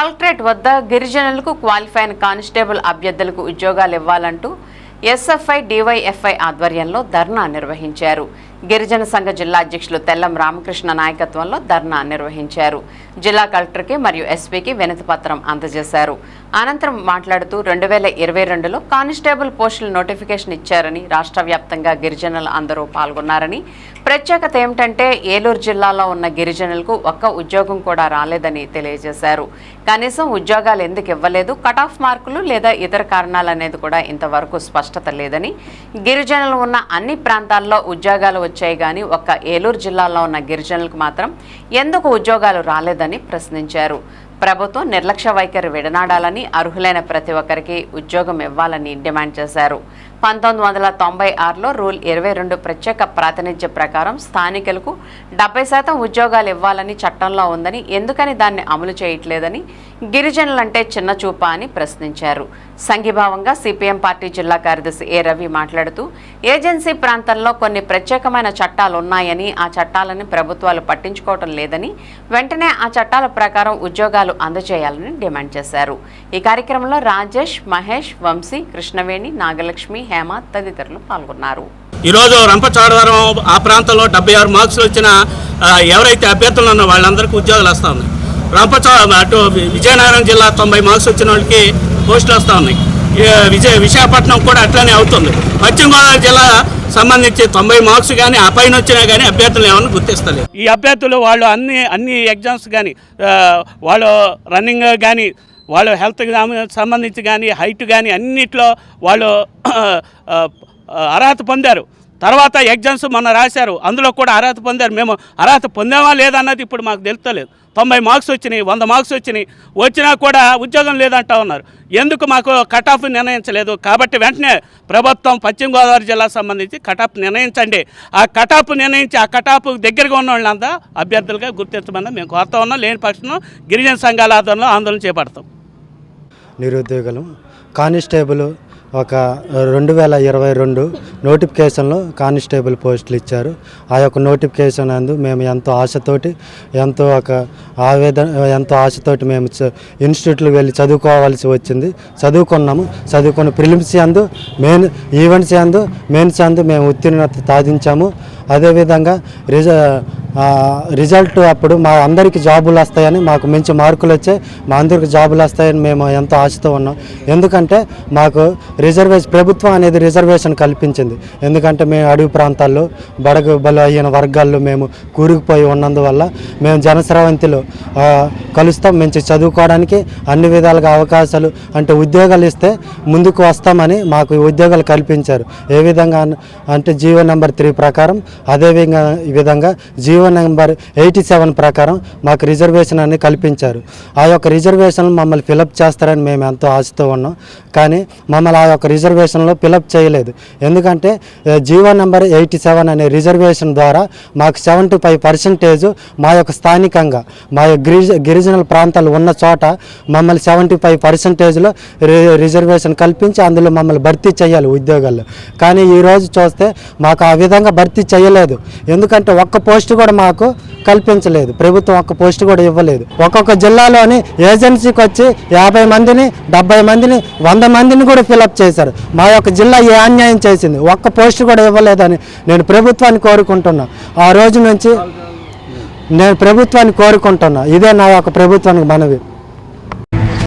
Collectorate వద్ద గిరిజనులకు క్వాలిఫైన్ constable అభ్యర్థులకు ఉద్యోగాలు ఇవ్వాలంటూ ఎస్ఎఫ్ఐ డివైఎఫ్ఐ ఆధ్వర్యంలో ధర్నా నిర్వహించారు. గిరిజన సంఘ జిల్లా అధ్యక్షులు తెల్లం రామకృష్ణ నాయకత్వంలో ధర్నా నిర్వహించారు. జిల్లా కలెక్టర్కి మరియు ఎస్పీకి వినతి పత్రం అందజేశారు. అనంతరం మాట్లాడుతూ రెండు వేల ఇరవై రెండులో కానిస్టేబుల్ పోస్టుల నోటిఫికేషన్ ఇచ్చారని రాష్ట్ర వ్యాప్తంగా గిరిజనులు అందరూ పాల్గొన్నారని. ప్రత్యేకత ఏమిటంటే ఏలూరు జిల్లాలో ఉన్న గిరిజనులకు ఒక్క ఉద్యోగం కూడా రాలేదని తెలియజేశారు. కనీసం ఉద్యోగాలు ఎందుకు ఇవ్వలేదు? కట్ ఆఫ్ మార్కులు లేదా ఇతర కారణాలు అనేది కూడా ఇంతవరకు స్పష్టం స్పష్టత లేదని. గిరిజనులు ఉన్న అన్ని ప్రాంతాల్లో ఉద్యోగాలు వచ్చాయి కానీ ఒక్క ఏలూరు జిల్లాలో ఉన్న గిరిజనులకు మాత్రం ఎందుకు ఉద్యోగాలు రాలేదని ప్రశ్నించారు. ప్రభుత్వం నిర్లక్ష్య వైఖరి విడనాడాలని అర్హులైన ప్రతి ఒక్కరికి ఉద్యోగం ఇవ్వాలని డిమాండ్ చేశారు. పంతొమ్మిది వందల తొంభై ఆరులో రూల్ ఇరవై రెండు ప్రత్యేక ప్రాతినిధ్య ప్రకారం స్థానికులకు డెబ్బై శాతం ఉద్యోగాలు ఇవ్వాలని చట్టంలో ఉందని ఎందుకని దాన్ని అమలు చేయట్లేదని గిరిజనులంటే చిన్న చూపా అని ప్రశ్నించారు. సంఘీభావంగా సిపిఎం పార్టీ జిల్లా కార్యదర్శి ఏ రవి మాట్లాడుతూ ఏజెన్సీ ప్రాంతంలో కొన్ని ప్రత్యేకమైన చట్టాలు ఉన్నాయని ఆ చట్టాలను ప్రభుత్వాలు పట్టించుకోవటం లేదని వెంటనే ఆ చట్టాల ప్రకారం ఉద్యోగాలు అందజేయాలని డిమాండ్ చేశారు. ఈ కార్యక్రమంలో రాజేష్ మహేష్ వంశీ కృష్ణవేణి నాగలక్ష్మి హేమ తదితరులు పాల్గొన్నారు. ఈరోజు రంపచోడవరం ఆ ప్రాంతంలో డెబ్బై ఆరు మార్క్సులు వచ్చిన ఎవరైతే అభ్యర్థులు ఉన్నారో వాళ్ళందరికీ ఉద్యోగాలు వస్తూ ఉన్నాయి. రంపచో అటు విజయనగరం జిల్లా తొంభై మార్క్స్ వచ్చిన వాళ్ళకి పోస్టులు వస్తూ ఉన్నాయి. విజయ విశాఖపట్నం కూడా అట్లనే అవుతుంది. పశ్చిమ గోదావరి జిల్లా సంబంధించి తొంభై మార్క్స్ కానీ ఆ పైన వచ్చినా కానీ అభ్యర్థులు ఏమైనా గుర్తిస్తలేదు ఈ అభ్యర్థులు వాళ్ళు అన్ని అన్ని ఎగ్జామ్స్ కానీ వాళ్ళు రన్నింగ్ కానీ వాళ్ళు హెల్త్కి సంబంధించి కానీ హైట్ కానీ అన్నిట్లో వాళ్ళు అర్హత పొందారు. తర్వాత ఎగ్జామ్స్ మొన్న రాశారు. అందులో కూడా అర్హత పొందారు. మేము అర్హత పొందామా లేదన్నది ఇప్పుడు మాకు తెలుస్తలేదు. తొంభై మార్క్స్ వచ్చినాయి వంద మార్క్స్ వచ్చినాయి. వచ్చినా కూడా ఉద్యోగం లేదంటా ఉన్నారు. ఎందుకు మాకు కటాఫ్ నిర్ణయించలేదు? కాబట్టి వెంటనే ప్రభుత్వం పశ్చిమ గోదావరి జిల్లాకు సంబంధించి కటాఫ్ నిర్ణయించండి. ఆ కటాఫ్ నిర్ణయించి ఆ కటాఫ్ దగ్గరగా ఉన్న వాళ్ళంతా అభ్యర్థులుగా గుర్తించమని మేము కోరుతా ఉన్నాం. లేని పక్షంలో గిరిజన సంఘాల ఆధ్వర్యంలో ఆందోళన చేపడతాం. నిరుద్యోగులు కానిస్టేబుల్ ఒక రెండు వేల ఇరవై రెండు నోటిఫికేషన్లో కానిస్టేబుల్ పోస్టులు ఇచ్చారు. ఆ యొక్క నోటిఫికేషన్ అందు మేము ఎంతో ఆశతోటి ఎంతో ఒక ఆవేదన ఎంతో ఆశతోటి మేము ఇన్స్టిట్యూట్లు వెళ్ళి చదువుకోవాల్సి వచ్చింది. చదువుకున్నాము. చదువుకున్న ప్రిలిమ్స్ అందు మెయిన్ ఈవెంట్స్ అందు మెయిన్స్ అందు మేము ఉత్తీర్ణత సాధించాము. అదేవిధంగా రిజ రిజల్ట్ అప్పుడు మా అందరికీ జాబులు వస్తాయని మాకు మంచి మార్కులు వచ్చాయి. మా అందరికి జాబులు వస్తాయని మేము ఎంతో ఆశతో ఉన్నాం. ఎందుకంటే మాకు రిజర్వేషన్ ప్రభుత్వం అనేది రిజర్వేషన్ కల్పించింది. ఎందుకంటే మేము అడవి ప్రాంతాల్లో బడగ బలు అయిన వర్గాల్లో మేము కూరుకుపోయి ఉన్నందువల్ల మేము జనస్రవంతిలో కలుస్తాం. మంచి చదువుకోవడానికి అన్ని విధాలుగా అవకాశాలు అంటే ఉద్యోగాలు ఇస్తే ముందుకు వస్తామని మాకు ఉద్యోగాలు కల్పించారు. ఏ విధంగా అంటే జీవో నెంబర్ త్రీ ప్రకారం అదే విధంగా GO GO number eighty seven ప్రకారం మాకు రిజర్వేషన్ అని కల్పించారు. ఆ యొక్క రిజర్వేషన్ మమ్మల్ని ఫిలప్ చేస్తారని మేము ఎంతో ఆశతో ఉన్నాం. కానీ మమ్మల్ని ఆ యొక్క రిజర్వేషన్లో ఫిలప్ చేయలేదు. ఎందుకంటే జీవో నెంబర్ ఎయిటీ సెవెన్ అనే రిజర్వేషన్ ద్వారా మాకు సెవెంటీ ఫైవ్ పర్సెంటేజ్ మా యొక్క స్థానికంగా మా యొక్క గిరిజ గిరిజనుల ప్రాంతాలు ఉన్న చోట మమ్మల్ని సెవెంటీ ఫైవ్ పర్సెంటేజ్లో రిజర్వేషన్ కల్పించి అందులో మమ్మల్ని భర్తీ చేయాలి ఉద్యోగాల్లో. కానీ ఈరోజు చూస్తే మాకు ఆ విధంగా భర్తీ చేయలేదు. ఎందుకంటే ఒక్క పోస్ట్ కూడా మాకు కల్పించలేదు. ప్రభుత్వం ఒక్క పోస్ట్ కూడా ఇవ్వలేదు. ఒక్కొక్క జిల్లాలోని ఏజెన్సీకి వచ్చి యాభై మందిని డెబ్బై మందిని వంద మందిని కూడా ఫిలప్ చేశారు. మా యొక్క జిల్లా ఏ అన్యాయం చేసింది? ఒక్క పోస్ట్ కూడా ఇవ్వలేదని నేను ప్రభుత్వాన్ని కోరుకుంటున్నా. ఆ రోజు నుంచి నేను ప్రభుత్వాన్ని కోరుకుంటున్నా. ఇదే నా యొక్క ప్రభుత్వానికి మనవి.